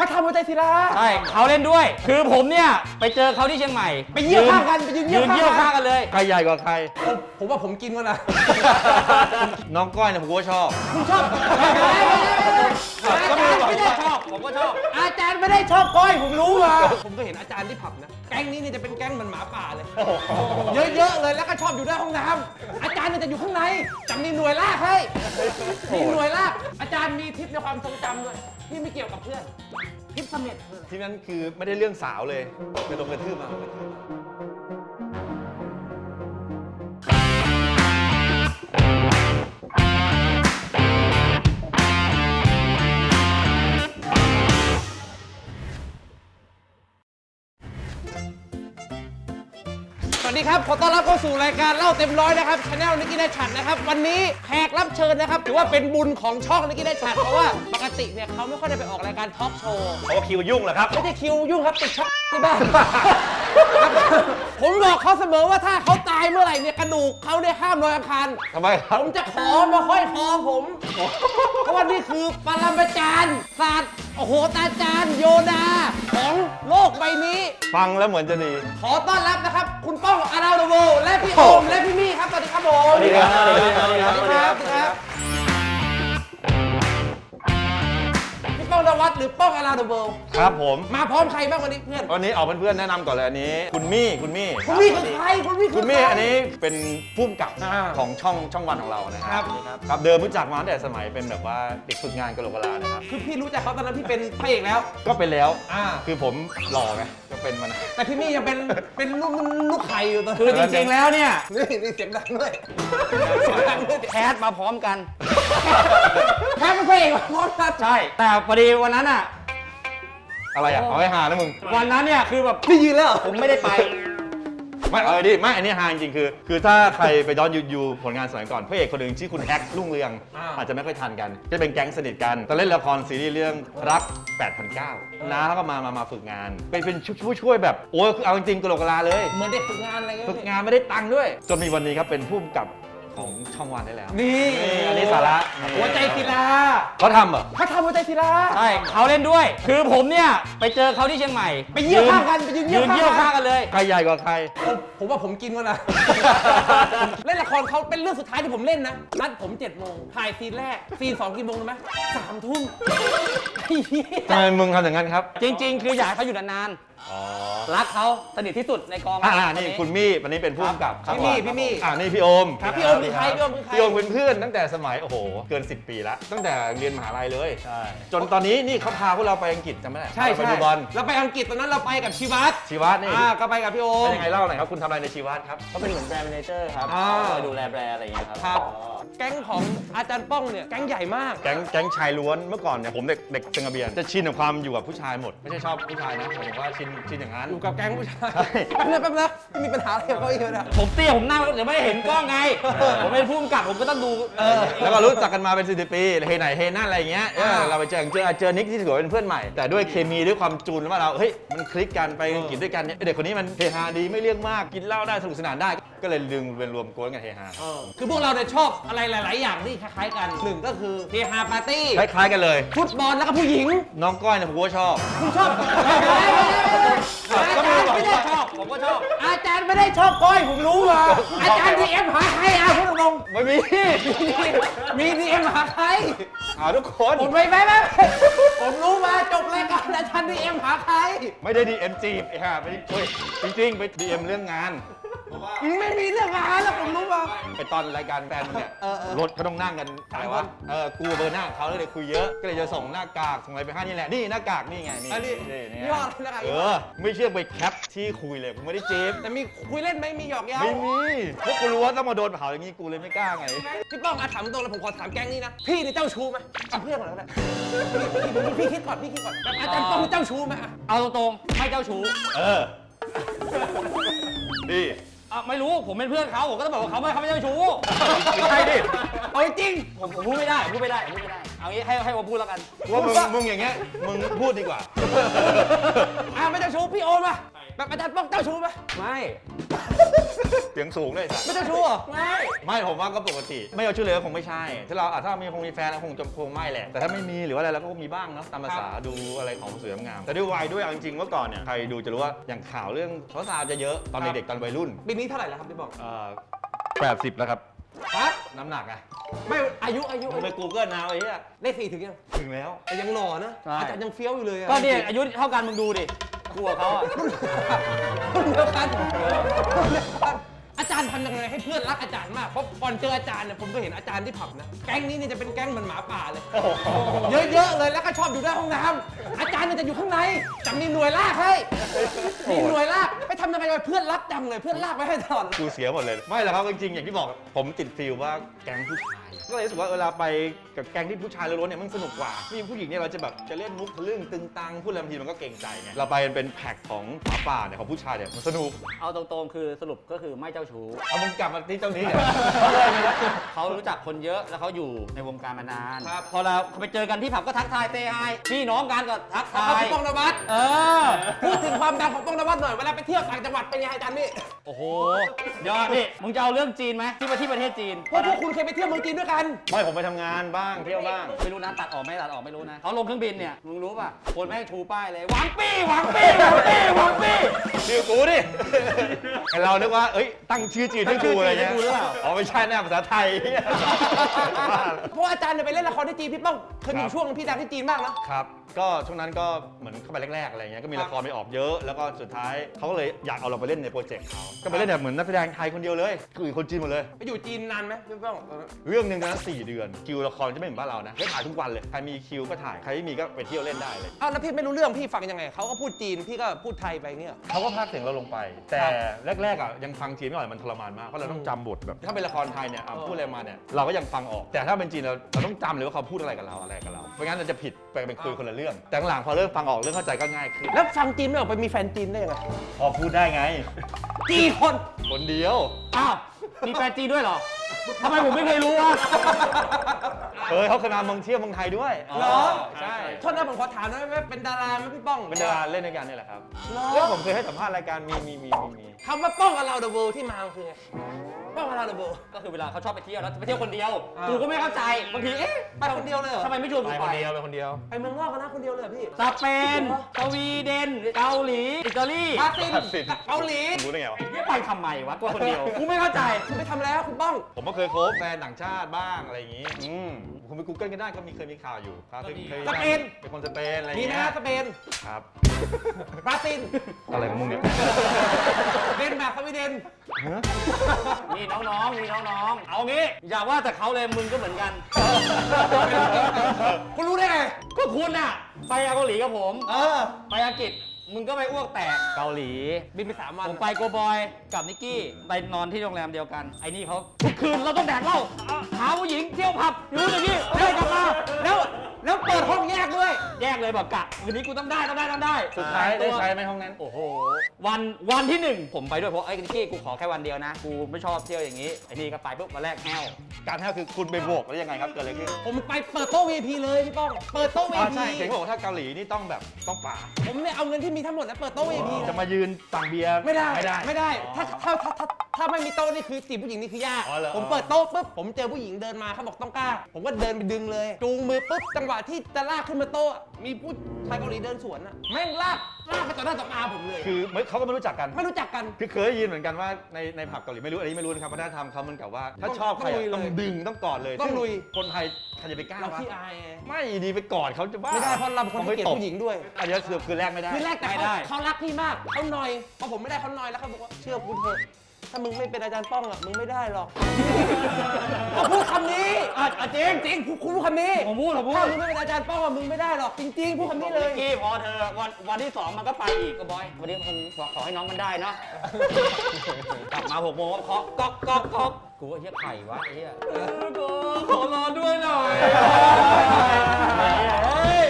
พระธรรมหัวใจศิลา ใช่เขาเล่นด้วย คือผมเนี่ย ไปเจอเขาที่เชียงใหม่ไปเยี่ยวข้างกันไปยืนเยี่ยืยวนข้างเยี่ยวกัข้างนกันเลย ใครใหญ่กว่าใคร ผมผมว่าผมกินก็นะ น้องก้อยเนี่ยผมก็ชอบ คุณชอบก็มีบอกว่าชอบ ผมก็ชอบ อาจารย์ไม่ได้ชอบก้อยผมรู้มาผมก็เห็นอาจารย์ที่ผับนะ แก๊งนี้เนี่ยจะเป็นแก๊งเหมันหมาป่าเลย เยอะๆเลยแล้วก็ชอบอยู่หน้าห้องน้ำอาจารย์เนี่ยจะอยู่ข้างในจำนี่หน่วยลากให้มีหน่วยลากอาจารย์มีทิปในความทรงจำด้วย นี่ไม่เกี่ยวกับเพื่อนทิปเสม็ดคืออะไร ที่นั้นคือไม่ได้เรื่องสาวเลยไปลงกระทืบมาส วัสดีครับ ขอต้อนรับเข้าสู่รายการเล่าเต็มร้อยนะครับช anel นิกกี้ได้ฉัดนะครับ วันนี้แขกรับเชิญนะครับ ถือว่าเป็นบุญของช่องนิกกี้ได้ฉัดเพราะว่าปกติเนี่ยเขาไม่ค่อยได้ไปออกรายการทอล์กโชว์เพราะว่าคิวยุ่งเหรอครับ ไม่ใช่คิวยุ่งครับติดช็อตที่บ้าน ผมบอกเขาเสมอว่าถ้าเขาตายเมื่อไหร่เนี่ยกระดูกเขาได้ห้ามลอยอังคารทำไมครัผบ มจะขอมาห้อยคอผมเพราะว่านี่คือปรมาจารย์ศาสตร์โอ้โหตาจารย์โยดาของโลกใบนี้ ฟังแล้วเหมือนจะดี ขอต้อนรับนะครับ คุณป้องอาราโดโวและพี่โอมและพี่มี่ครับสวัสดีครับผมสวัสดีครับสวัสดีครับสวัสดีครับสวัสดีครับ นวัดหรือป้องอาราโดโวครับผม มาพร้อมใครบ้างวันนี้เพื่อน วันนี้เอาเพื่อนๆแนะนำก่อนเลยอันนี้ คุณมี่คุณมี่คุณมี่คือใครคุณมี่คืคุณอมี่ใคร อันนี้เป็นผู้กำกับอ่าของช่องช่องวันของเรานะคครัรับ บครับเดิมรู้จักมาตั้งแต่สมัยเป็นแบบว่าเด็กฝึกงานกะโหลกกะลานะครับคือพี่รู้จักเขาตอนนั้นพี่เป็นพระเอกแล้ว ก็เป็นแล้วอ่า คือผมหล่อไง ก็เป็นมานานแต่พี่มี่ยังเป็นเป็นลูกลูกไข่อยู่ตอนคือจริงๆแล้วเนี่ยนี่นี่เสียงดังด้วยเสียงดังด้วยแคสมาพร้อมกันแค่เป็นพระเอกพร้อมกันใช่ แต่พอดีวันนั้นอะอะไรอะเอาให้หานะมึง วันนั้นเนี่ยคือแบบพี่ยืนแล้วเหรอผมไม่ได้ไป ไม่เอาดิไม่อันนี้ฮาจริงๆคือ คือถ้าใครไปย้อนยูยูผลงานสมัยก่อนพระเอกคนหนึ่งชื่อคุณแฮกรุ่งเรืองอาจจะไม่ค่อยทันกัน จะเป็นแก๊งสนิทกันตอนเล่นละครซีรีส์เรื่องรัก8,009น้าเขาก็มามามาฝึกงานเป็นเป็นผู้ช่วยแบบโอ้ยคือเอาจริงๆกะโหลกกะลาเลย เหมือนเด็กฝึกงานอะไรเงี้ย ฝึกงานไม่ได้ตังค์ด้วย จนมีวันนี้ครับเป็นผู้กำกับ ของช่องวันได้แล้วนี่นี่อันนี้สาระหัวใจศิลาเขาทำเหรอพระธรรมหัวใจศิลาใช่เขาเล่นด้วย คือผมเนี่ย ไปเจอเขาที่เชียงใหม่ ไปเยี่ยวข้างกันไปยืนเยี่ยืยวนเยี่ยวข้าข้างงกักันนเลยใครใหญ่กว่าใคร ผมผมว่าผมกินก็นะเล่นละครเขาเป็นเรื่องสุดท้ายที่ผมเล่นนะนัดผม7จ็ดโมงถ่ายซีนแรกซีนสองกี่โมงรู้ไหมสามทุ่มไอ้เหี้ยทำไมมึงทำอย่างนั้นครับ จริง ๆ คืออยากให้เขาอยู่นาน อ๋อๆรักเขาสนิทที่สุดในกองอ่านี่คุณมี่วันนี้เป็นผู้กำกับครับพี่มี่พี่มี่อ่านี่พี่โอมครับพี่โอมคือใครพี่โอมคือใครพี่โอมเป็นเพื่อนตั้งแต่สมัยโอ้โหเกิน 10 ปีแล้วตั้งแต่เรียนมหาลัยเลยใช่จนตอนนี้นี่เขาพาพวกเราไปอังกฤษจำไม่ได้ใช่ไปใช่ดูบอลเราไปอังกฤษตอนนั้นเราไปกับชีวัตชีวัตนี่อ่าก็ไปกับพี่โอมเป็นยังไงเล่าหน่อยครับคุณทำอะไรในชีวัตครับก็เป็นเหมือนแบรนด์แมเนเจอร์ครับอ่าคอยดูแลแบรนด์อะไรอย่างเงี้ยครับครับแก๊งของอาจารย์ป้องเนี่ยแก๊งใหญ่มากแก๊งแก๊งชายล้วนเมื่อก่อนเนี่ยผมเด็กเด็กเซงกระเบียนจะชินกับความอยู่กับผู้ชายหมดไม่ใช่ชอบผู้ชายนะหมายถึงว่าชินชินอย่างนั้นอยู่กับแก๊งผู้ชายใช่แป๊บนึงแป๊บนึงมีปัญหาอะไรกับเขาอีกไหมเนะ ผมเตี้ยผมนั่งเดี๋ยวไม่ได้เห็นกล้องไง ผมเป็นผู้กำกับผมก็ต้องดูเออ แล้วก็รู้จักกันมาเป็นสิบปีเฮไหนเฮนั่นอะไรอย่างเงี้ยเอออ่าเราไปเจอเจอเจอนิกที่ถือว่าเป็นเพื่อนใหม่ แต่ด้วยเคมีด้วยความจูนว่าเราเฮ้ยมันคลิกกันไปอังกฤษด้วยกันเนี่ยเด็กคนนี้มันเฮฮาดีไม่เรื่องมากกินเหล้าได้สนุกสนานได้ ก็เลยดึงเป็นรวมโกนกันเฮฮาเออคือพวกเราเนี่ยชอบอะไรหลาย ๆ อย่างที่คล้าย ๆ กันหนึ่งก็คือเฮฮาปาร์ตี้คล้ายๆกันเลย ฟุตบอลแล้วก็ผู้หญิงน้องก้อยเนี่ยผมก็ชอบ คุณชอบอาจารย์ไม่ได้ชอบผมก็ชอบ อาจารย์ไม่ได้ชอบก้อยผมรู้มาอาจารย์ดีเอ็มหาใครอะพูดตรงไม่มี ๆมีดีเอ็มหาใครหาทุกคน ผมไม่ไม่ไม่ผมรู้มาจบรายการอาจารย์ดีเอ็มหาใคร ไม่ได้ดีเอ็มจีบไอ้ห่าไปเฮ้ยจริง ๆ ไปดีเอ็มเรื่องงาน ไม่มีเรื่องงานแล้วผมรู้มาไปตอนรายการแฟนเนี่ยเออเออรถเขาต้องนั่งกันอะไรวะเออกูเบอร์หน้าเขาเลยคุยเยอะ ก็เลยจะส่งหน้ากากส่งอะไรไปให้นี่แหละนี่หน้ากากนี่ไงนี่อันนี้นี่ยี่ห้ออะไรนะครับเออไม่เชื่อไปแคปที่คุยเลยกูไม่ได้จีบแต่มีคุยเล่นไหมมีหยอกเย้าไม่มีเพราะกูรู้ว่าต้องมาโดนเผาอย่างนี้กูเลยไม่กล้าไงพี่ป้องอาถามตรงแล้วผมขอถามแก๊งนี้นะพี่นี่เจ้าชู้ไหมเอาเพื่อนก่อนก็ได้พี่พี่พี่คิดก่อนพี่คิดก่อนแบบอาจารย์ป้องนี่เจ้าชู้ไหมอะเอาตรงๆไม่เจ้าชู้เออดี อะไม่รู้ผมเป็นเพื่อนเขาผมก็ต้องบอกว่าเขาไม่เขาไม่เจ้าชู้ใช่ดิเอาจริงผมผมพูดไม่ได้ผมพูดไม่ได้ผมพูดไม่ได้เอางี้ให้ให้ผมพูดแล้วกันว่ามึงมึงอย่างเงี้ยมึงพูดดีกว่าอ่าไม่เจ้าชู้พี่โอมอะ แบบอาจารย์ป้องเจ้าชู้ไหมไม่เสียงสูงด้วยไอ้สัสไม่เจ้าชู้เหรอไม่ไม่ผมว่าก็ปกติ ไม่เอาชื่อเลยก็คงไม่ใช่ถ้าเราอะถ้ามีคงมีแฟนแล้วคงจะคงไม่แหละแต่ถ้าไม่มีหรือว่าอะไรเราก็มีบ้างเนาะตามภาษาดูอะไรของสวยงาม แต่ด้วยวัยด้วยเอาจริงๆเมื่อก่อนเนี่ยใครดูจะรู้ว่าอย่างข่าวเรื่องสาวๆจะเยอะตอนเด็กๆตอนวัยรุ่นปีนี้เท่าไหร่แล้วครับพี่ป้องเอ่อแปดสิบแล้วครับฮะน้ำหนักอะไม่อายุอายุมึงไป Google นะไอ้เหี้ยเลขสี่ถึงยังถึงแล้วแต่ยังหล่อนะใช่อาจารย์ยังเฟี้ยวอยู่เลยอะก็เนี่ยอายุเท่ากันมึงดูดิ กลัวเขาอะรุ่นเดียวกันรุ่นเดียวกันอาจารย์ทำยังไงให้เพื่อนรักอาจารย์มาก เพราะก่อนเจออาจารย์เนี่ยผมก็เห็นอาจารย์ที่ผับนะ แก๊งนี้เนี่ยจะเป็นแก๊งเหมือนหมาป่าเลย เยอะๆเลย แล้วก็ชอบอยู่หน้าห้องน้ำอาจารย์เนี่ยจะอยู่ข้างในจับมีหน่วยลากให้ มีหน่วยลาก ไปทำยังไงวะเพื่อนรักจังเลยเพื่อนลากไว้ให้ตลอดเลยกูเสียหมดเลย ไม่หรอกครับจริงๆอย่างที่บอกผมติดฟีลว่าแก๊งผู้ชาย ก็เลยรู้สึกว่าเวลาไปกับแก๊งที่ผู้ชายล้วนๆเนี่ยมันสนุกกว่ามีผู้หญิงเนี่ยเราจะแบบจะเล่นมุกทะลึ่งตึงตังพูดอะไรบางทีมันก็เกรงใจไงเราไปเป็นแพ็คของหมาป่าเนี่ยของผู้ชายเนี่ยมันสนุกเอาตรงๆ คือสรุปก็คือไม่เจ้าชู้ เอามึงกลับมาที่เจ้านี้เนี่ยเขารู้จักคนเยอะแล้วเขาอยู่ในวงการมานานครับพอเราไปเจอกันที่ผับก็ทักทายเตไฮพี่น้องกันก็ทักเอาทายพี่ป้องนวัดเออ พูดถึงความดังของป้องนวัดหน่อยเวลาไปเที่ยวต่างจังหวัดเป็นยังไงอาจารย์นี่โอ้โหยอดนี่มึงจะเอาเรื่องจีนไหมที่มาที่ประเทศจีนเพราะพวกคุณเคยไปเที่ยวเมืองจีนด้วยกัน ไม่ผมไปทำงานบ้างเที่ยวบ้าง ไม่รู้นะตัดออกไม่ตัดออกไม่รู้นะเขาลงเครื่องบินเนี่ยมึงรู้ป่ะคนแม่งชูป้ายเลยหวังปี้หวังปี้หวังปี้หวังปี้ชื่อกูดิไอ เรานึกว่า เอ้ย ตั้งชื่อจีนให้กูอะไรเงี้ยตั้งชื่อจีนให้กูหรือเปล่าอ๋อไม่ใช่แน่ภาษาไทย เพราะว่าอาจารย์เนี่ยไปเล่นละครที่จีนพี่ป้องเคยมีครับช่วงพี่ดังที่จีนมากนะครับ ก็ช่วงนั้นก็เหมือนเข้าไปแรกๆอะไรเงี้ย ก็มีละครไปออกเยอะ แล้วก็สุดท้ายเขาก็เลยอยากเอาเราไปเล่นในโปรเจกต์เขาก็ไปเล่นแบบเหมือนนักแสดงไทยคนเดียวเลย คือคนจีนหมดเลย ไปอยู่จีนนานไหมพี่ป้องตอนนั้นเรื่องหนึ่งนะสี่เดือน คิวละครจะไม่เหมือนบ้านเรานะได้ถ่ายทุกวันเลย ใครมีคิวก็ถ่าย ใครไม่มีก็ไปเที่ยวเล่นได้เลยอ้าวแล้วพี่ไม่รู้เรื่องพี่ฟังยังไงเขาก็พูดจีนพี่ก็พูดไทยไปเงี้ยเขาก็พากย์เสียงเราลงไป แต่ครับแรกๆอะยังฟังจีนไม่ออกมันทรมานมากเพราะเราต้องจำบทแบบ ถ้าเป็นละครไทยเนี่ยอะเออพูดอะไรมาเนี่ยเราก็ยังฟังออก แต่ถ้าเป็นจีนเราเราต้องจำเลยว่าเขาพูดอะไรกับเราอะไรกับเราไม่งั้นเราจะผิดไปเป็นคุยคนละเรื่อง แต่หลังๆพอเริ่มฟังออกเริ่มเข้าใจก็ง่ายขึ้นแล้วฟังจีนไม่ออกไปมีแฟนจีนได้ยังไงพอพูดได้ไง กี่คนคนเดียว อ้าวมีแฟนจีนด้วยเหรอ ทำไมผมไม่เคยรู้วะเออเขาเคยมาเมืองเที่ยวเมืองไทยด้วยเหรอ ใช่โทษนะผมขอถามหนะว่าเป็นดาราไหมพี่ป้องเป็นดาราเล่นด้วยกันนี่แหละครับเหรอเรื่องผมเคยให้สัมภาษณ์รายการมีมีมีมีมีคำว่าป้องกับเราเดอะเวิลด์ที่มามันคือไงป้องกับเราเดอะเวิลด์ก็คือเวลาเขาชอบไปเที่ยวแล้วไปเที่ยวคนเดียวอ่ากูกูก็ไม่เข้าใจบางทีเอ๊ะไปคนเดียวเลยเหรอทำไมไม่ชวนกูไปไปคนเดียวไปคนเดียว ไปเมืองนอกกันนะคนเดียวเลยเหรอพี่สเปนสวีเดนเกาหลีอิตาลีบราซิลบราซิล เกาหลีรู้ได้ไงวะไม่ไปทำไมวะตัวคนเดียวกูไม่เข้าใจคุณไปทำแล้วคุณป้อง ผมก็เคยโคบแฟนต่างชาติบ้างอะไรอย่างงี้ อืมคุณไป Google ก็ได้ก็มีเคยมีข่าวอยู่ครับเคยเคยสเปน เป็นคนสเปนอะไรอย่างมีเงี้ยนะสเปนครับ บราซิลอะไรของมึงเนี่ย เดนมาร์กสวีเดน นี่น้องๆนี่น้องๆ เอางี้ อย่าว่าแต่เขาเลยมึงก็เหมือนกัน คุณรู้ได้ไง ก็คุณน่ะ ไปเกาหลีกับผม เออ ไปอังกฤษ มึงก็ไปอ้วกแตก เกาหลี บินไปสามวัน ผมไปโกบอยกับนิกกี้ ไปนอนที่โรงแรมเดียวกัน ไอ้นี่เขาทุกคืนเราต้องแดกเหล้าหาผู้หญิงเที่ยวผับอยู่อย่างนี้เฮ้ยกลับมา แล้ว แล้วเปิดห้องแยกด้วย แยกเลยแบบกะคืนนี้กูต้องได้ต้องได้ต้องได้สุดท้ายได้ใช้ไหมห้องนั้น โอ้โห วันวันที่หนึ่งผมไปด้วยเพราะไอ้นิกกี้กูขอแค่วันเดียวนะ กูไม่ชอบเที่ยวอย่างนี้ไอ้นี่ก็ไปปุ๊บมาแรกแห้วการแท้คือคุณไปโบกแล้วยังไงครับเกิดอะไรขึ้นผมไปเปิดโต๊ะ VIP เลยพี่ป้อง เปิดโต๊ะ อ๋อ VIP ใช่เห็นบอกว่าถ้าเกาหลีนี่ต้องแบบต้องป่าผมเนี่ยเอาเงินที่มีทั้งหมดแล้วเปิดโต๊ะ VIP จะมายืนสั่งเบียร์ไม่ได้ไม่ได้ไม่ได้ ถ้าถ้าถ้าถ้าถ้าไม่มีโต๊ะนี่คือจีบผู้หญิงนี่คือยากอ๋อเหรอ ผมเปิดโต๊ะปุ๊บผมเจอผู้หญิงเดินมาเขาบอกต้องกล้า ผมก็เดินไปดึงเลย จูงมือปุ๊บจังหวะที่จะลากขึ้นมาโต๊ะมีผู้ชายเกาหลีเดินสวนอะแม่งลากลากไปต่อหน้าต่อตาผมเลยคือไม่เขาก็ไม่รู้จักกันไม่รู้จักกัน คือเคยได้ยินเหมือนกันว่าในในผับเกาหลีไม่รู้อันนี้ไม่รู้นะครับวัฒนธรรมเขาเหมันกับว่า ถ้าชอบใครต้องลุยอะเลยต้องดึงต้องกอดเลยต้องลุย ซึ่คนไทยใครจะไปกล้าเราวะขี้อายไงไม่ดีไปกอดเขาจะบ้าไม่ได้เพราะเราเป็นคนที่เกลียดผู้หญิงด้วยอันนี้คือคือแรกไม่ได้คือแรกแต่ไม่เขาได้ เขารักพี่มากเขาหน่อยพอผมไม่ได้เขาหน่อยแล้วเขาบอกว่าเชื่อกูเถอะ ถ้ามึงไม่เป็นอาจารย์ป้องอะมึงไม่ได้หรอกเขาพูดคำนี้อะอะจริงจริงคุณพูดคำนี้ผมพูดผมพูด ถ้ามึงไม่เป็นอาจารย์ป้องอะมึงไม่ได้หรอกจริง ๆ พูดคำนี้เลยนิกกี้พอเธอวันวันที่สองมันก็ไปอีกก็บอย วันนี้ผมขอขอให้น้องมันได้เนาะ กลับมาหกโมงก็เคาะก๊อกก๊อกก๊อกกูว่าเฮียไข่วะไอ้เฮียกูขอรอด้วยหน่อย เฮ้ย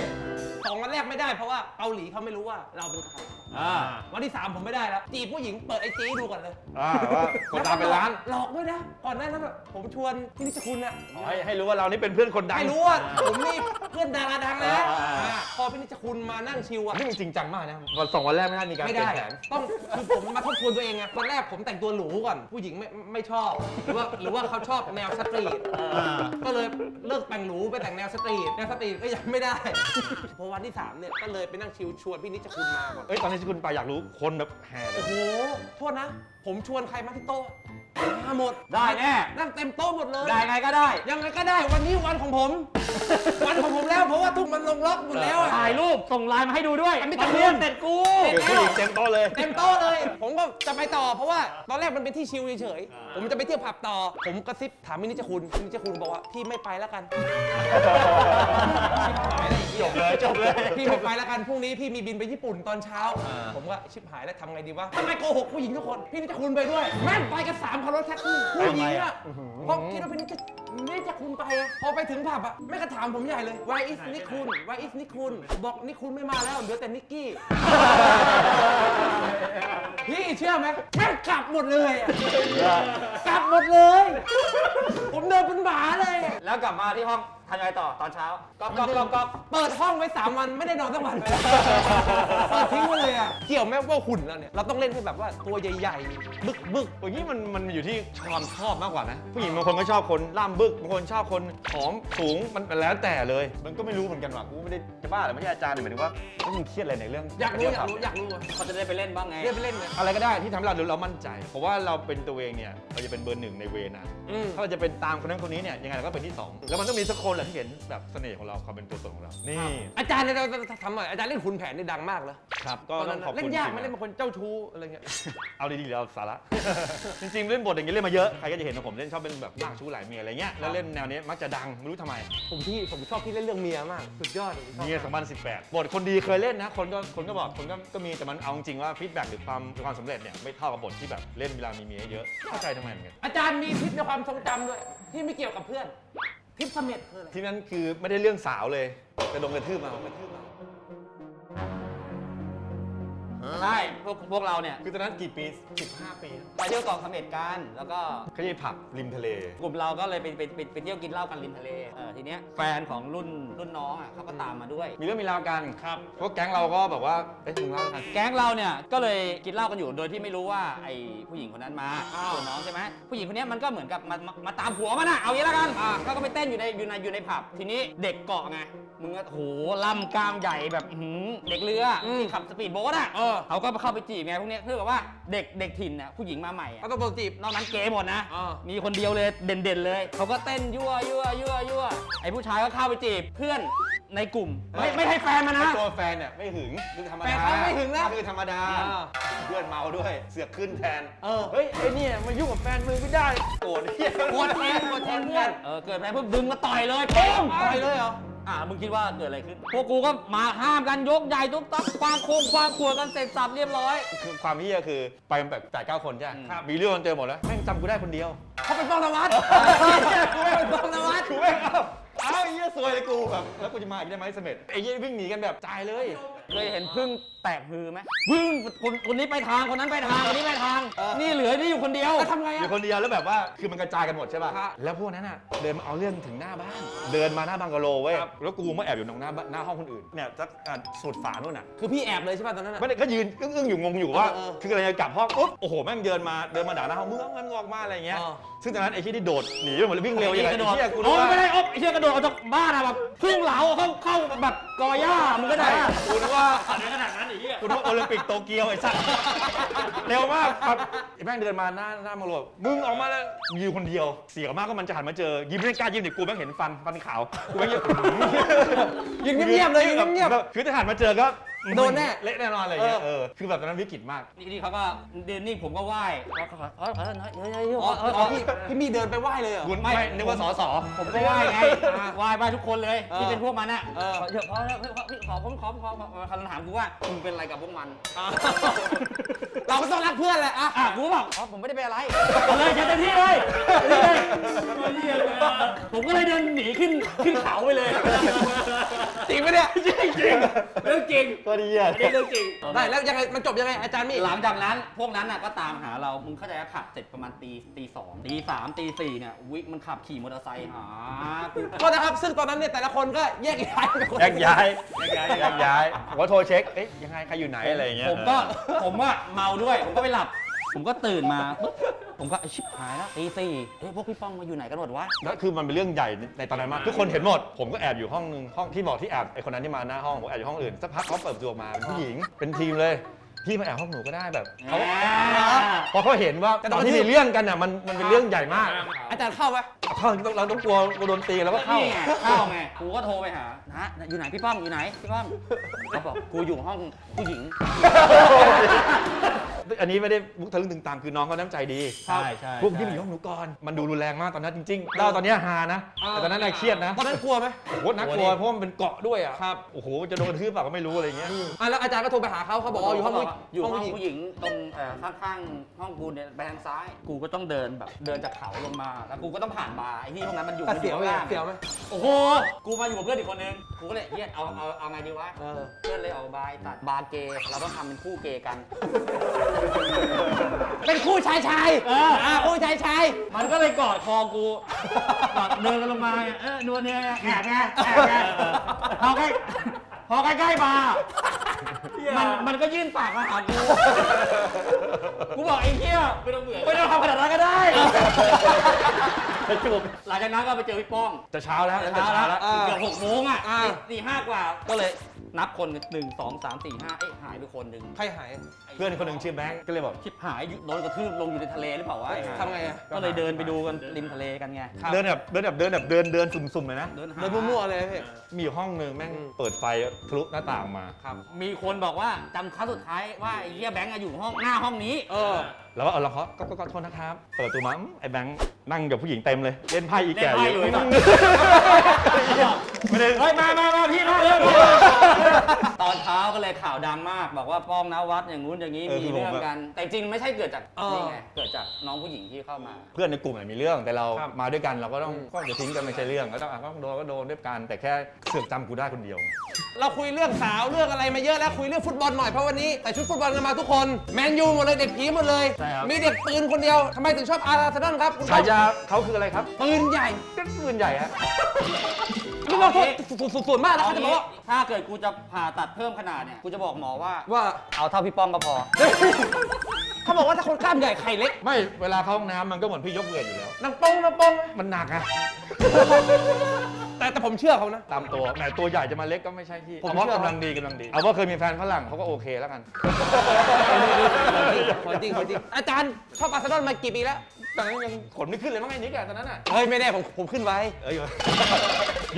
สองวันแรกไม่ได้เพราะว่าเกาหลีเขาไม่รู้ว่าเราเป็นใคร อ่า วันที่สามผมไม่ได้แล้ว จีบผู้หญิงเปิดไอจีดูก่อนเลยอ่าว่าคนตามเป็นล้านหลอกด้วยนะ ก่อนหน้านั้นแบบผมชวนพี่นิชคุณอะให้ให้รู้ว่าเรานี่เป็นเพื่อนคนดัง ให้รู้ว่าผมนี่เพื่อนดาราดังนะอ่า อ่าพอพี่นิชคุณมานั่งชิวอะนี่มันจริงจังมากนะ วันสองวันแรกไม่น่ามีการไม่เปลี่ได้ยนแผน ต้องคือผมมาทบทวนตัวเองไงวันแรกผมแต่งตัวหรูก่อน ผู้หญิงไม่ไม่ชอบ หรือว่าหรือว่าเขาชอบแนวสตรีทก็เลยเลิกแต่งหรูไปแต่งแนวสตรีทแนวสตรีทก็ยังไม่ได้พอวันที่3เนี่ยก็เลยไปนั่งชิวชวนพี่นิชคุณมาก่อน เอ้ยตอนนี้ที่คุณไปอยากรู้คนแบบแห่เลโอ้ยโห โทษนะ ผมชวนใครมาที่โต๊ะมาหมดได้แน่ นั่งเต็มโต๊ะหมดเลย ได้ไงก็ได้ยังไงก็ได้วันนี้วันของผม วันของผมแล้วเพราะว่าทุกมันลงล็อกหมดแล้วอะถ่ายรูปส่งไลน์มาให้ดูด้วยไม่วัต้อนงเรียนเสร็จกูเดี๋ยวผู้หญิง เต็มโต๊ะเลย เต็มโต๊ะเลย ผมก็จะไปต่อเพราะว่าตอนแรกมันเป็นที่ชิลเฉยๆ ผมจะไปเที่ยวผับต่อ ผมกระซิบถามมินิจคุณมินิจคุณบอกว่าพี่ไม่ไปแล้วกันชิบหายเลยจบเลยจบเลย พี่ไม่ไปแล้วกันพรุ่งนี้พี่มีบินไปญี่ปุ่นตอนเช้า ผมก็ชิบหายแล้วทำไงดีวะทำไมโกหกผู้หญิงทุกคน พี่นิจคุณไปด้วย แม่งไปกันสามคันรถแท็กซี่ผู้หญิงอะเพราะคิดว่าพี่นิจนิจคุณไปอะพอไปถึงผับอะแม่งก็ถามผมใหญ่เลย why is นิคุณ why is นิคุณ บอกนิคุณไม่มาแล้วเหลือแต่นิกกี้พี่เชื่อไหมแม่งกลับหมดเลยอะกลับหมดเลย ผมเดินเป็นหมาเลย แล้วกลับมาที่ห้อง ทำยังไงต่อตอนเช้าก๊อกก๊อกก๊อกก๊อกเปิดห้องไว้ 3 วันไม่ได้นอนสักวัน เปิดทิ้งไว้เลยอะ เกี่ยวแม้ว่าหุ่นเราเนี่ย เราต้องเล่นให้แบบว่าตัวใหญ่ๆ บึกบึกอย่างนี้มันมันอยู่ที่ความชอบมากกว่านะ ผู้หญิงบางคนก็ชอบคนล่ามบึกบางคนชอบคนผอมสูงมันมันแล้วแต่เลย มันก็ไม่รู้เหมือนกันว่ากูไม่ได้จะบ้าหรือไม่ใช่อาจารย์หมายถึงว่าว่ามึงเครียดอะไรในเรื่องอยากรู้ อยากรู้ อยากรู้อะเขาจะได้ไปเล่นบ้างไง เรียกไปเล่นเลย อะไรก็ได้ที่ทำให้เราเรามั่นใจ เพราะว่าเราเป็นตัวเองเนี่ยเราจะเป็นเบอร์หนึ่งในเวนั้นอืม ถ้าเราจะเป็นตามคนนั้นคนนี้เนี่ยยังไงเราก็เป็นที่สองแล้วมันต้องมีสักคนแหละที่เห็นแบบเสน่ห์ของเราความเป็นตัวตนของเรา นี่ อาจารย์เนี่ยเราทำหน่อยอาจารย์เล่นขุนแผนนี่ดังมากเลยครับ ก็ตอนต้นั้องนขอบเล่คุณนยากจไหมริงๆเล่นเป็นคนเจ้าชู้อะไรเงี้ย เอาดีๆเราสาระ จริงๆ เล่นบทอย่างนี้เล่นมาเยอะ ใครก็จะเห็นว่าผมเล่นชอบเป็นแบบลากชู้หลายเมียอะไรเงี้ย แล้วเล่นแนวนี้มักจะดังไม่รู้ทำไมผมที่ผมชอบที่เล่นเรื่องเมียมาก สุดยอดลชอบเมีย2018 บทคนดีเคยเล่นนะ คนก็คนก็บอกคนก็ก็มีแต่มันเอาจริงๆว่าฟีดแบ็กหรือความความสำเร็จเนี่ยไม่เท่ากับบทที่แบบเล่นเวลามีเมียเยอะเข้าใจทำไมเหมือนกันอาจารย์มีทิปในความทรงจำด้วยที่ไม่เกี่ยวกับเพื่อน ทิปเสม็ดคืออะไร ที่นั้นคือไม่ได้เรื่องสาวเลยกระดงกระทืบมา ใช่พวกพวกเราเนี่ยคือตอนนั้นกี่ปี 15 ปีไปเที่ยวเกาะเสม็ดกันแล้วก็ เขาจะผับริมทะเล กลุ่มเราก็เลยไปไปไปไปเที่ยวกินเหล้ากันริมทะเล เออทีเนี้ยแฟนของรุ่นรุ่นน้องอะเขาก็ตามมาด้วย มีเรื่องมีราวกันครับเพราะแก๊งเราก็แบบว่าเอ้ยมึงเล่าแล้วกัน แก๊งเราเนี่ยก็เลยกินเหล้ากันอยู่โดยที่ไม่รู้ว่าไอ้ผู้หญิงคนนั้นมาส่วนน้องใช่ไหมผู้หญิงคนเนี้ยมันก็เหมือนกับมามามาตามผัวมันอะเอางี้แล้วกันก็ก็ไปเต้นอยู่ในอยู่ในอยู่ในผับทีนี้เด็กเกาะไง มึงก็โหล่ำกล้ามใหญ่แบบอื้อหือเด็กเรืออมที่ขับสปีดโบ๊ทอะเออ เขาก็เข้าไปจีบไงพวกเนี้ยคือแบบว่าเด็กเด็กถิ่นน่ะผู้หญิงมาใหม่อะเขาต้องโดนจีบ นอกนั้นเกย์หมดนะอ่ามีคนเดียวเลยเด่นๆเลย เขาก็เต้นยั่วยั่วยั่วยั่วไอ้ผู้ชายก็เข้าไปจีบเพื่อนในกลุ่ม ไม่ไม่ให้แฟนมานะ ตัวแฟนเนี่ยไม่หึงคือธรรมแฟดานเขาไม่หึงนะคือธรรมดา อ่า เพื่อนเมาด้วย เสือกขึ้นแทนเออ เฮ้ยไอ้เนี่ยมายุ่งกับแฟนมึงไม่ได้ โกรธเฮียโกรธแทนโกรธแทนเพื่อน เออเกิดอะไรปุ๊บดึงมาต่อยเลยปุ้ง ไปเลยเหรอ อ่ามึงคิดว่าเกิดอะไรขึ้น พวกกูก็มาห้ามกันยกใหญ่ตุ๊กตักควางโคงควางขวดกันเสร็จสับเรียบร้อย คือความเฮียคือไปกันแบบแปดเก้าคนใช่ไหมครับ มีเรื่องกันเจอหมดแล้วแม่งจำกูได้คนเดียว เขาเป็นป้องนวัดกูไม่เป็นป้องนวัดกูแม่งเอ้าเอ้าไอ้เหี้ยซวยเลยกูแบบแล้วกูจะมาอีกได้ไหมเสม็ดไอ้เหี้ยวิ่งหนีกันแบบตายเลย เคยเห็นพึ่งแตกฮือไหมพึ่งคนคนนี้ไปทางคนนั้นไปทางคนนี้ไปทาง นี่เหลือนี่อยู่คนเดียวแล้วทำไงออะยู่คนเดียวแล้วแบบว่าคือมันกระจายกันหมดใช่ป่ะครับแล้วพวกนั้นอะเดินมาเอาเรื่องถึงหน้าบ้าน เดินมาหน้าบังกะโลเว้ยแล้วกูมาแอบอยู่ตรงหน้าบ้านหน้าห้องคนอื่น เนี่ยสักอะสุดฝานู่นอะคือพี่แอบเลยใช่ป่ะตอนนั้นอะ ไม่ได้ก็ยืนอึ้งๆอยู่งงอยู่ว่า เออเออคือกำลังจะกลับห้องปุ๊บ โอ้โหแม่งเดินมาเดินมาด่าหน้าห้องมึงเอาเงินออกมาอะไรอย่างเงี้ย เออ ซึ่งตอนนั้นไอ้ที่ที่โดดหนีไปหมดเลยวิ่งเร็วยังไงกระโดดไอ้เหี้ยกูโอ้นึกไม่ว่าได้อ๊บไอ้เฮียกระโดดออกจากบ้านอะแบบพุ่งเหลาเข้าเข้าแบบกอหญ้ามึงก็ได้ กูนึกว่า ขนาดนั้นไอ้เหี้ยกูนึกว่าโอลิมปิกโตเกียวไอ้สัสเร็วมากแบบไอ้แม่งเดินมาหน้าหน้ามาโลบมึงออกมาแล้วอยู่คนเดียว เสียมากก็มันจะหันมาเจอ ยิ้มไม่กล้ายิ้มดิกูแม่งเห็นฟันฟันขาวกูแม่งยิ้มยืนเงียบๆเลยยืนเงียบแบบคือถ้าหันมาเจอก็ โดนแน่ เละแน่นอนอะไรอย่างเงี้ยเออเออคือแบบตอนนั้นวิกฤตมากนี่นี่เขาก็เดินนี่ผมก็ไหว้ขอขอขอขอหน่อยเฮ้ยเฮ้ยๆอ๋ออ๋อพี่พี่มีเดินไปไหว้เลยเหรอ คุณไม่นึกว่าสอสอผมก็ไหว้ไงไหว้ไหว้ทุกคนเลยเออที่เป็นพวกมันอะเออ ขอเถอะขอเถอะขอพี่ขอผมขอผมขอขอคำถามกูว่ามึงเป็นอะไรกับพวกมันเราก็ต้องรักเพื่อนแหละอะอะกูก็บอกอ๋อผมไม่ได้เป็นอะไรเลยเต็มที่เลยนี่เลยผมก็เลยเดินหนีขึ้นขึ้นเขาไปเลย จริงไหมเนี่ยจริงเรื่องจริงโทก็ดีอะ อันนี้เรื่องจริงได้แล้วยังไงมันจบยังไงอาจารย์มี่หลังจากนั้น พวกนั้นน่ะก็ตามหาเรา มึงเข้าใจว่าขับเสร็จประมาณตีตีสองตีสามตีสี่เนี่ยวิมันขับขี่มอเตอร์ไซค์หากูก็นะครับ ซึ่งตอนนั้นเนี่ยแต่ละคนก็แยกย้ายไปคนแยกย้ายแยกย้ายแยกย้ายผมก็โทรเช็ค เอ๊ะยังไงใครอยู่ไหนอะไรอย่างเงี้ยผมก็ผมว่าเมาด้วย ผมก็ไปหลับ ผมก็ตื่นมาปุ๊บผมก็ไอ้ชิบหายแล้วตีสี่เฮ้ยพวกพี่ป้องมาอยู่ไหนกันหมดวะแล้วคือมันเป็นเรื่องใหญ่ในตอนนั้นมาก ทุกคนเห็นหมด ผมก็แอบอยู่ห้องนึงห้องที่บอกที่แอบไอคนนั้นที่มาหน้าห้องผมแอบอยู่ห้องอื่นสักพักเขาเปิดประตูออกมาเป็นผู้หญิงเป็นทีมเลยพี่มาแอบห้องหนูก็ได้แบบเขาอ่า พอเขาเห็นว่าตอนที่มีเรื่องกันอะมันมันเป็นเรื่องใหญ่มากอาจารย์เข้าไหมเข้าเราต้องกลัวกลัวโดนตีแล้วก็เข้า นี่ไงเข้าไงกูก็โทรไปหานะอยู่ไหนพี่ป้อมอยู่ไหนพี่ป้อมเขาบอกกูอยู่ห้องผู้หญิง อันนี้ไม่ได้มุกทะลึ่งตึงตังคือน้องเขาน้ำใจดีใช่ใช่พวกที่มาอยู่ห้องหนูก่อนมันดูรุนแรงมากตอนนั้นจริงๆเล่าตอนเนี้ยฮานะแต่ตอนนั้นน่ะเครียดนะตอนนั้นกลัวไหมโอ้โหน่ากลัวเพราะว่ามันเป็นเกาะด้วยอะครับโอ้โหจะโดนกระทืบเปล่าก็ไม่รู้อะไรเงี้ยอะแล้วอาจารย์ก็โทรไปหาเขาเขาบอกว่าอยู่ห้องผู้อยู่ห้องผู้หญิงผู้หญิงตรงเอ่อข้างๆห้องกูเนี่ยไปทางซ้าย กูก็ต้องเดินแบบเดินจากเขาลงมา แล้วกูก็ต้องผ่านบาร์ไอ้ที่ตรงนั้นมันอยู่ก็เสียวมันไหมอข้างล่างเสียวไหมโอ้โหกูมาอยู่กับเพื่อนอีกคนนึงกูก็เลยเฮียเอาเอาเอาไงดีวะเออเพื่อนเลยเอาบาร์ตัดบาร์เกย์เราต้องทำเป็นคู่เกย์กันเป็นคู่ชายชายเอออ่อ่าคู่ชายชายมันก็เลยกอดคอกูกอดเดินกันลงมาไงเออนวลเนี่ยแอบไงแอบไงพอใกล้พอใกล้ๆบาร์มันมันก็ยื่นปากมาหากู กูบอกไอ้เหี้ยไม่ต้องเบื่อไม่ต้องทำขนาดนั้นก็ได้ จะจูบหลังจากนั้นก็ไปเจอพี่ป้องจะเช้าแล้วจะเช้าเช้าแล้แล้ววเกือบหกโมงอะอ่าตีห้ากว่า ก็เลย นับคนหนึ่งสองสามสี่ห้าเอ้ยหายไปคนหนึ่งใครหายเพื่อนคนหนึ่งชื่อแบงค์ก็เลยบอก ชิบหายอยู่โดนกระทืบลงอยู่ในทะเลหรือเปล่าวะไอ้ห่าทำไงอะก็เลยเดินไปดูกันริมทะเลกันไงครับเดินแบบเดินแบบเดินแบบเดินเดินสุ่มๆเลยนะ เดินหาเดินมั่วๆเลยพี่ มีอยู่ห้องหนึ่งแม่งเปิดไฟทะลุหน้าต่างมา ครับ มีคนบอกว่าจำครั้งสุดท้ายว่าไอ้เหี้ยแบงค์อะอยู่ห้องหน้าห้องนี้ เออแล้วก็เออเราเคาะก็ก็ก็โทษนะครับ เปิดประตูมาอืมไอ้แบงค์นั่งกับผู้หญิงเต็มเลย เล่นไพ่อีแก่เล่นไพ่อยู่ไอ้สัสไม่ได้เฮ้ยมามามาพี่มาเร็วตอนเช้าก็เลยข่าวดังมาก บอกว่าป้องนวัดอย่างงู้นอย่างนี้มีเรื่องกัน แต่จริงไม่ใช่เกิดจากเออ นี่ไงเกิดจากน้องผู้หญิงที่เข้ามา เพื่อนในกลุ่มอะมีเรื่องแต่เราครับมาด้วยกันเราก็ต้องอืม ก็จะทิ้งกันไม่ใช่เรื่องก็ต้องอะก็โดนก็โดนด้วยกันแต่แค่เสือกจำกูได้คนเดียว เราคุยเรื่องสาวเรื่องอะไรมาเยอะแล้วคุยเรื่องฟุตบอลหน่อยเพราะวันนี้ แต่ชุดฟุตบอลกันมาทุกคนแมนยูหมดเลยเด็กผีหมดเลยใช่ครับ มีเด็กปืนคนเดียวทำไมถึงชอบอาร์เซนอลครับคุณฉายาเขาคืออะไรครับปืนใหญ่ก็ปืนใหญ่ฮะ นี่เราโทษส่วนมากนะเอาเขาจะบองี้กว่าถ้าเกิดกูจะผ่าตัดเพิ่มขนาดเนี่ย กูจะบอกหมอว่า ว่าเอาเท่าพี่ป้องก็พอ เขาบอกว่าถ้าคนกล้ามใหญ่ไข่เล็กไม่เวลาเข้าห้องน้ำมันก็เหมือนพี่ยกเวทอยู่แล้วนางโป้งนางโป้งมันหนักอะ แต่แต่ผมเชื่อเขานะ ตามตัวแหมตัวใหญ่จะมาเล็กก็ไม่ใช่ที่ผมเอาว่าเชื่อ กำลังดีกำลังดี เอาว่าเคยมีแฟนฝรั่งเขาก็โอเคแล้วกันคนจริงคนจริงอาจารย์ชอบอาร์เซนอลมากี่ปีแล้ว ตอนนั้นยังขนไม่ขึ้นเลยมั้งไอ้นิกอะตอนนั้นอะเฮ้ยไม่แน่ผมผมขึ้นไว้ เอ้ย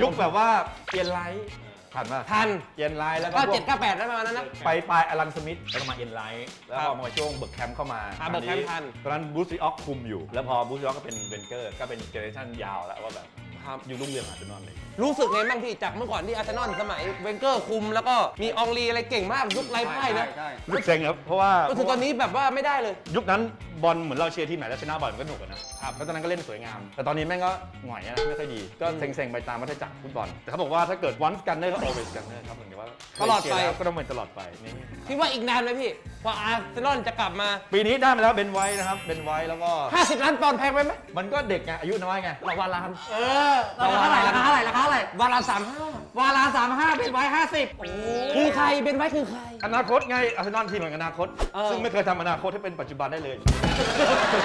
ยุคแบบว่าเปลี่ยนไลท์ผ่านมาทันเปลี่ยนไลท์แล้วก็ก็พวเจ็ดกเก้าแปดได้ประมาณนั้นนะ ไปปลายอลันสมิธแล้วก็มาเอ็นไลท์แล้วครัพบอมาช่วงเบิร์กแคมป์เข้ามาอ่าเบิร์กแคมป์ทัน ตอนนั้นบูสซีออกคุมอยู่ แล้วพอบูสซีออกก็เป็นเวนเกอร์ก็เป็นเจเนอเรชั่นยาวแล้วว่าแบบ ครับอยู่รุ่งเรืองอาร์เซนอลเลย รู้สึกไงบ้างพี่จากเมื่อก่อนที่อาร์เซนอลสมัยเวนเกอร์คุม แล้วก็มีอองลีอะไรเก่งมากยุคไร้พ่ายนะใช่รู้สึกเซ็งครับ เพราะว่าก็ถึงตอนนี้แบบว่าไม่ได้เลย ยุคนั้นบอลเหมือนเราเชียร์ทีมไหนแล้วชนะบอลมันก็หนุกอะนะ ครับแล้วตอนนั้นก็เล่นสวยงาม แต่ตอนนี้แม่งก็หงอยนะไม่ค่อยดี ก็เซ็งๆไปตามวัฏจักรฟุตบอล แต่เขาบอกว่าถ้าเกิด once gunner ก็ always gunner ครับเหมือนกับว่าตลอดไปเชียร์แล้วก็ต้องเป็นตลอดไปนี่ คิดว่าอีกนานไหมพี่กว่าอาร์เซนอลจะกลับมา ปีนี้ได้มาแล้วเบนไว้นะครับ เบนไว้แล้วก็ 50 ล้านปอนด์แพงไปไหมมันก็เด็กไง อายุน้อยไงหลักวาลานเออราคาเท่าไหร่ราคาเท่าไหร่ราคาเท่าไหร่วาลานสามห้าวาลาสามห้าเป็นไว้ห้าสิบโอ้คือใครเป็นไว้คือใคร อนาคตไงอาร์เซนอลทีมแห่งอนาคต เออ ซึ่งไม่เคยทำอนาคตให้เป็นปัจจุบันได้เลย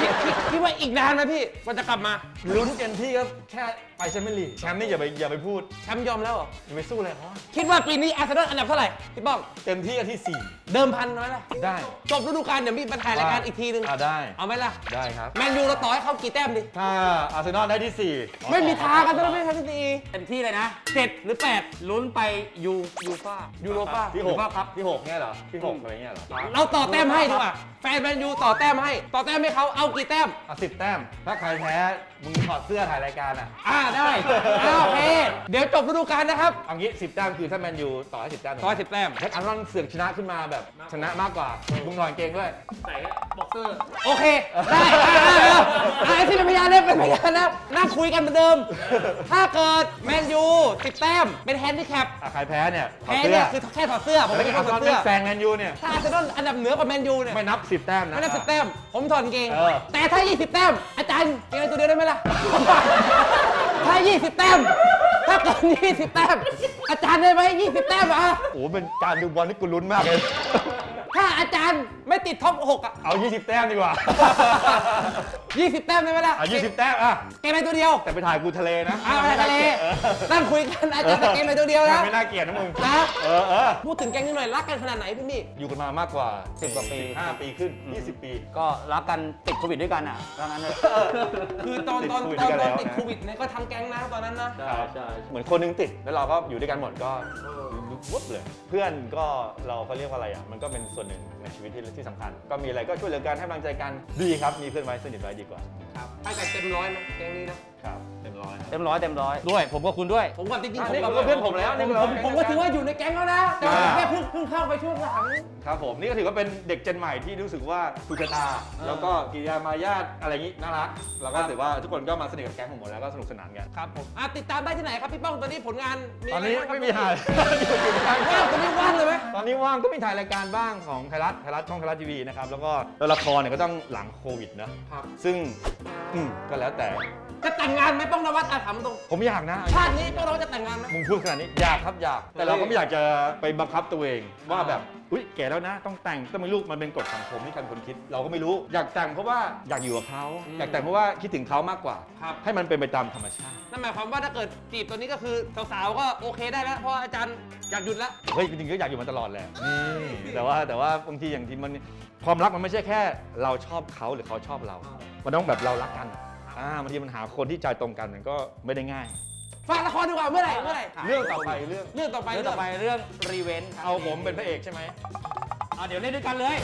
คิดคิดคิดว่าอีกนานไหมพี่กว่าจะกลับมาลุ้นเต็มที่ก็แค่ไปแชมเปี้ยนลีกแชมป์นี่อย่าไปอย่าไปพูดแชมป์ยอมแล้วเหรออย่าไปสู้เลยเขาอะคิดว่าปีนี้อาร์เซนอลอันดับเท่าไหร่พี่ป้องเต็มที่ก็ที่เดิมพันน้อยละ4ได้จบฤดูกาลเดี๋ยวมีมาถ่ายรายการอีกทีนึงอ่าได้ เอาไหมล่ะได้ครับ แมนยูเราต่อให้เขากี่แต้มดิถ้าอาร์เซนอลได้ที่4ไม่มีทางกันจะไม่ทันทีเต็มที่เลยนะเจ็ดหรือแปดลุ้นไปยูยูฟ่ายูโรป้าที่หรือว่าครับ6ที่6เนี่ยเหรอที่6อะไรเงี้ยเหรอเราต่อแต้มให้ดีกว่าแฟนแมนยูต่อแต้มให้ ต่อแต้มให้เขาเอากี่แต้มอะสิบแต้ม ถ้าใครแพ้มึงถอดเสื้อถ่ายรายการอะ อ่าได้อ่าโอเคเดี๋ยวจบฤดูกาลนะครับ เอางี้สิบแต้มคือถ้าแมนยูต่อให้สิบแต้มต่อให้10แต้มถ้าอาร์เซนอลเสือกชนะขึ้นมาแบบแบบชนะมากกว่ามึงหน่อยเก่งด้วยใส่บ็อกเซอร์โอเคได้อ่าอ่าอ่าอ่าที่เป็นพยานเนี่ยเป็นพยานนะนั่งคุยกันเหมือนเดิม ถ้าเกิดแมนยูติดแต้มเป็นแฮนดิแคปอะใครแพ้เนี่ยถอดแพ้เสื้อเนี่ยคือแค่ถอดเสื้อผมแล้วไม่ก็ได้เอาถอดตอนเสื้เป็อนแซงแมนยูเนี่ย ถ้าอาร์เซนอลอันดับเหนือกว่าแมนยูเนี่ยไม่นับ 10 แต้มนะ ไม่ได้สิบแต้ม ผมถอดกางเกงเออ แต่ถ้า 20 แต้ม อาจารย์เกงในตัวเดียวได้ไหมล่ะ ถ้า 20 แต้ม ถ้าเกิน20 แต้ม อาจารย์ได้ไหม20 แต้มอะ โอ้โหเป็นการดูบอลที่กูลุ้นมากเลย ถ้าอาจารย์ไม่ ติดท็อป6อะเอา 20 แต้มดีกว่า20แต้มได้ไหมล่ะอะ20 แต้มอะ เกงในตัวเดียวแต่ไปถ่ายกูทะเลนะอ้าวไปทะเลออนั่งคุยกันอาจารย์แต่เกงในตัวเดียวนะไม่น่าเกลียดนะมึง นะเออเออพูดถึงแก๊งนี้หน่อยรักกันขนาดไหนพี่มี่ อยู่กันมามากกว่า 10 กว่าปี 5 ปีขึ้น 20 ปี ก็รักกันติดโควิดด้วยกันอะดังนั้นเลยคือตอนตอนติดตโควิอนดตอนกันแล้วติดนะ โควิดเนี่ยก็ทั้งแก๊งนะตอนนั้นนะ ใช่ใช่เหมือนคนหนึงติด แล้วเราก็อยู่ด้วยกันหมดก็ วุบเลย เพื่อนก็เราเขาเรียกว่าอะไรอะ มันก็เป็นส่วนหนึ่งในชีวิตที่ที่สำคัญ ก็มีอะไรก็ช่วยเหลือกันให้กำลังใจกัน ดีครับ มีเพื่อนไว้สนิทไว้ดีกว่า ครับให้กันเต็มร้อยนะแก๊งนี้นะครับเต็มร้อยเต็มร้อยเต็มร้อยด้วย ผมกับคุณด้วย ผมกับจริงๆอะผมนี่กับก็เพื่อนผมแล้วนี่ก็ผมผมก็ถือว่าอยู่ในแก๊งแล้วนะแต่ว่าอ่าแค่เพิ่งเพิ่งเข้าไปช่วงหลังครับผมนี่ก็ถือว่าเป็นเด็กเจนใหม่ที่รู้สึกว่าถูกชะตา แล้วก็กิริยามารยาทอะไรอย่างนี้น่ารักแล้วก็ถือว่าทุกคนก็มาสนิทกับแก๊งผมหมดแล้วก็สนุกสนานกันครับผมอะติดตามได้ที่ไหนครับพี่ป้องตอนนี้ผลงานตอนนี้ะรบ้างครับไม่มีถ่ายอยู่อยู่ในว่างตอนนี้ว่างเลยไหมตอนนี้ว่างก็มีถ่ายรายการบ้างของไทยรัฐไทยรัฐช่องไทยรัฐทีวีนะครับแล้วก็ละครเนี่ยก็ต้องหลังโควิดนะครับซึ่งอืมก็แล้วแต่ จะแต่งงานไหมป้องนวัดอาถามตรง ผมอยากนะ ชาตินี้ป้องนวัดจะแต่งงานไหม มึงพูดขนาดนี้อยากครับอยาก แต่เราก็ไม่อยากจะไปบังคับตัวเอง ว่าแบบอุ้ยแก่แล้วนะ ต้องแต่งต้องมีลูกมันเป็นกฎสังคมที่ใครเป็นคนคิด เราก็ไม่รู้อยากแต่งเพราะว่าอยากอยู่กับเขาอยากแต่งเพราะว่าคิดถึงเขามากกว่า ครับ ให้มันเป็นไปตามธรรมชาตินั่นหมายความว่าถ้าเกิดจีบตัวนี้ก็คือสาวๆก็โอเคได้แล้วเพราะว่าอาจารย์อยากหยุดแล้ว เฮ้ยจริงๆก็อยากอยู่มาตลอดแหละนี่แต่ว่าแต่ว่าบางทีอย่างที่มัน ความรักมันไม่ใช่แค่ เราชอบเขาหรือเขาชอบเรา มันต้องแบบเรารักกันอ่าบางทีมันหาคนที่ใจตรงกันมันก็ไม่ได้ง่าย ฝากละครดีกว่าเมื่อไหร่เมื่อไหร่เรื่องต่อไปเรื่องเรื่องต่อไปเรื่องต่อไปเรื่องรีเวนต์เอาผมเป็นพระเอกใช่ไหมอะเดี๋ยวเล่นด้วยกันเลย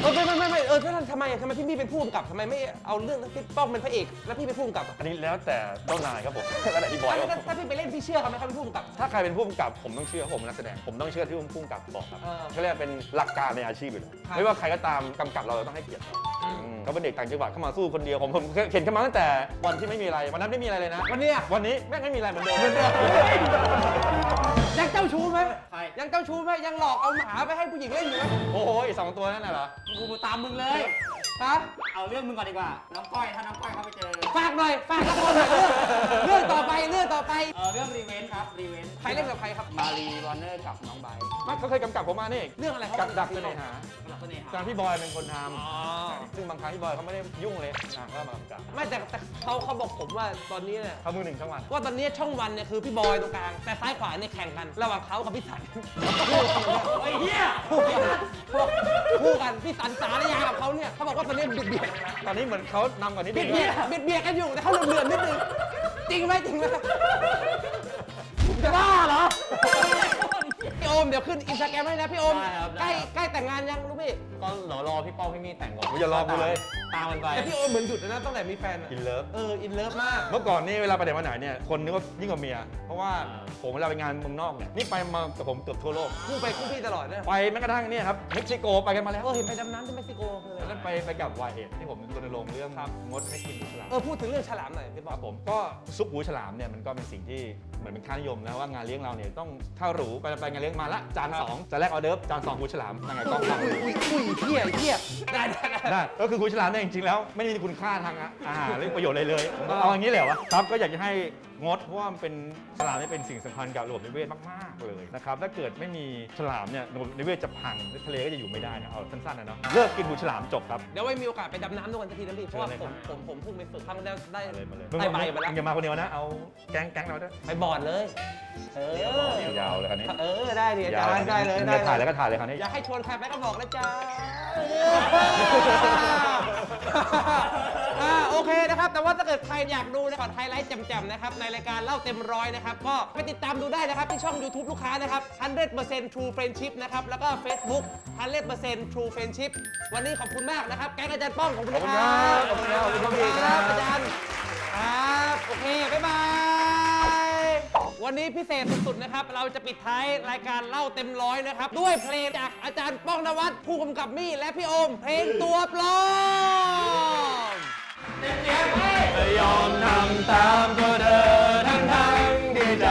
เออไม่ไม่ไม่ไม่เออถ้าทำไมอะทำไมพี่มี่เป็นผู้กำกับทำไมไม่เอาเรื่องที่ป้องเป็นพระเอก แล้วพี่เป็นผู้กำกับอะอันนี้แล้วแต่เจ้านายครับผม แล้วแต่ที่บอยถ้าครับถ้าพี่ไปเล่นพี่เชื่อเขาไหมเขาเป็นผู้กำกับ ถ้าใครเป็นผู้กำกับผมต้องเชื่อผมเป็นนักแสดงผมต้องเชื่อที่ผู้กำกับบอกครับเออเขาเรียกว่าเป็นหลักการในอาชีพอยู่แล้วครับ ไม่ว่าใครก็ตามกำกับเราเราต้องให้เกียรติเขาอืมอืมเขาเป็นเด็กต่างจังหวัดเข้ามาสู้คนเดียวผมผมเห็นเขามาตั้งแต่วันที่ไม่มีอะไรวันนั้นไม่มีอะไรเลยนะวันเนี้ยวันนี้แม่งไม่มีอะไรเหมือนเดิม ยังเจ้าชู้ไหมใคร ยังเจ้าชู้ไหมยังหลอกเอาหมาไปให้ผู้หญิงเล่นอยู่ไหมโอ้โหไอ้สองตัวนั่นน่ะเหรอ กูมาตามมึงเลย ฮะเอาเรื่องมึงก่อนดีกว่า น้องก้อยถ้าน้องก้อยเขาไปเจอ ฝากหน่อยฝากละครหน่อยเรื่องเรื่องต่อไปเรื่องต่อไป เออเรื่องรีเวนต์ครับรีเวนต์ใครเล่นกับใครครับ มารีวอร์เนอร์กับน้องไบร์ท มันเขาเคยกำกับผมมานี่เรื่องอะไรครับกับดักเสน่หาสำหรับเสน่หาการพี่บอยเป็นคนทอ๋อำซึ่งบางครั้งพี่บอยเขาไม่ได้ยุ่งเลยนางก็มากำกับไม่แต่แต่เขาเขาบอกผมว่าตอนนี้เนี่ยเขามือหนึ่งช่องวันว่าตอนนี้ช่องวันเนี่ยคือพี่บอยตรงกลางแต่ซ้ายขวาเนี่ยแข่งกัน ระหว่างเขากับพี่สันไอ้เหี้ยคู่กันคู่กันพี่สันสารยากับเขาเนี่ยเขาบอกว่าตอนนี้เบียดเบียดตอนนี้เหมือนเขานำกว่านี้เบียดเบียดเบียดเบียดกันอยู่แต่เขาเหลื่อมๆนิดนึงจริงไหมจริงไหมจะบ้าเหรอ พี่โอมเดี๋ยวขึ้นอินสตาแกรมให้นะพี่โอมใกล้ใกล้แต่งงานยังรู้พี่ก็เดี๋ยวรอพี่ป้องพี่มี่แต่งก่อนอย่ารอกูเลย ตามมันไปแต่พี่โอมเหมือนหยุดแล้วนะตั้งแต่มีแฟนอะอินเลิฟ เอออินเลิฟมาก เมื่อก่อนนี่เวลาไปไหนมาไหนเนี่ยคนนึกว่ายิ่งกว่าเมีย เพราะว่าอ่า ผมเวลาไปงานเมืองนอกเนี่ยนี่ไปมากับผมเกือบทั่วโลก คู่ไปคู่พี่ตลอดเนี่ยไปแม้กระทั่งเนี่ยครับเม็กซิโกไปกันมาแล้วเออเห็นไปดำน้ำที่เม็กซิโกคืออะไรแล้วไปไปกับวายเอ็ดที่ผมรณรงค์เรื่องงดให้กินหมูฉลาม เออพูดถึงเรื่องฉลามหน่อยพี่บคอรักบผมก็ซุปหูฉลามเนี่ยมันก็เป็นสิ่งที่เหมือนเป็นค่านิยมนะว่างานเลี้ยงเราเนี่ยต้องถ้าหรูไปไปงานเลี้ยงมาละจานสองจะแรกออเดิร์ฟจานสองหูฉลามยังไงกล้องฟังอุ้ยอุ้ยเฮียเฮียได้ได้ได้ได้ก็คือหูฉลามเนี่ยจริงๆแล้ว ไม่ได้มีคุณค่าทางอาหารหรือประโยชน์อะไรเลยเอาอย่างนี้เลยเหรอวะครับก็อยากจะให้งดเพราะว่ามันเป็นฉลามเนี่ยเป็นสิ่งสำคัญกับระบบนิเวศมากๆเลยนะครับถ้าเกิดไม่มีฉลามเนี่ยระบบนิเวศจะพังและทะเลก็จะอยู่ไม่ได้นะเอาสั้นๆนะเนาะเลิกกินหูฉลามจบครับ เดี๋ยวไว้มีโอกาสไปดำน้ำด้วยกันสักทีนะพี่ เพราะว่าเชิญเลยผมครับผมผมเพิ่งไปฝึกครั้งแรกได้มาเลยมาเลยได้ใบมาแล้วมึงอย่ามาคนเดียวนะเอาแก๊งแก๊งเราด้วยไปบอร์ดเลย เออยาวเลยคันนี้เออได้ดิอาจารย์ได้เลยมึงได้จะถ่ายแล้วก็ถ่ายเลยคันนี้อยากให้ชวนใครไปก็บอกนะจ๊ะ อ่าโอเคนะครับ แต่ว่าถ้าเกิดใครอยากดูนะขอไฮไลท์แจ่มๆนะครับในรายการเล่าเต็มร้อยนะครับ ก็ไปติดตามดูได้นะครับที่ช่อง YouTube ลูกค้านะครับ 100% True Friendship นะครับ แล้วก็ Facebook 100% True Friendship วันนี้ขอบคุณมากนะครับ แก๊งอาจารย์ป้องขอบคุณนะครับขอบคุณครับขอบคุณครับขอบคุณครับอาจารย์ครับ โอเค บ๊ายบาย วันนี้พิเศษสุดๆนะครับ เราจะปิดท้ายรายการเล่าเต็มร้อยนะครับ ด้วยเพลงจากอาจารย์ป้องนวัดผู้กำกับมี่และพี่โอม เพลงตัวปลอมไม่ยอมทำตามตัวเธอทั้งทั้งที่ใจ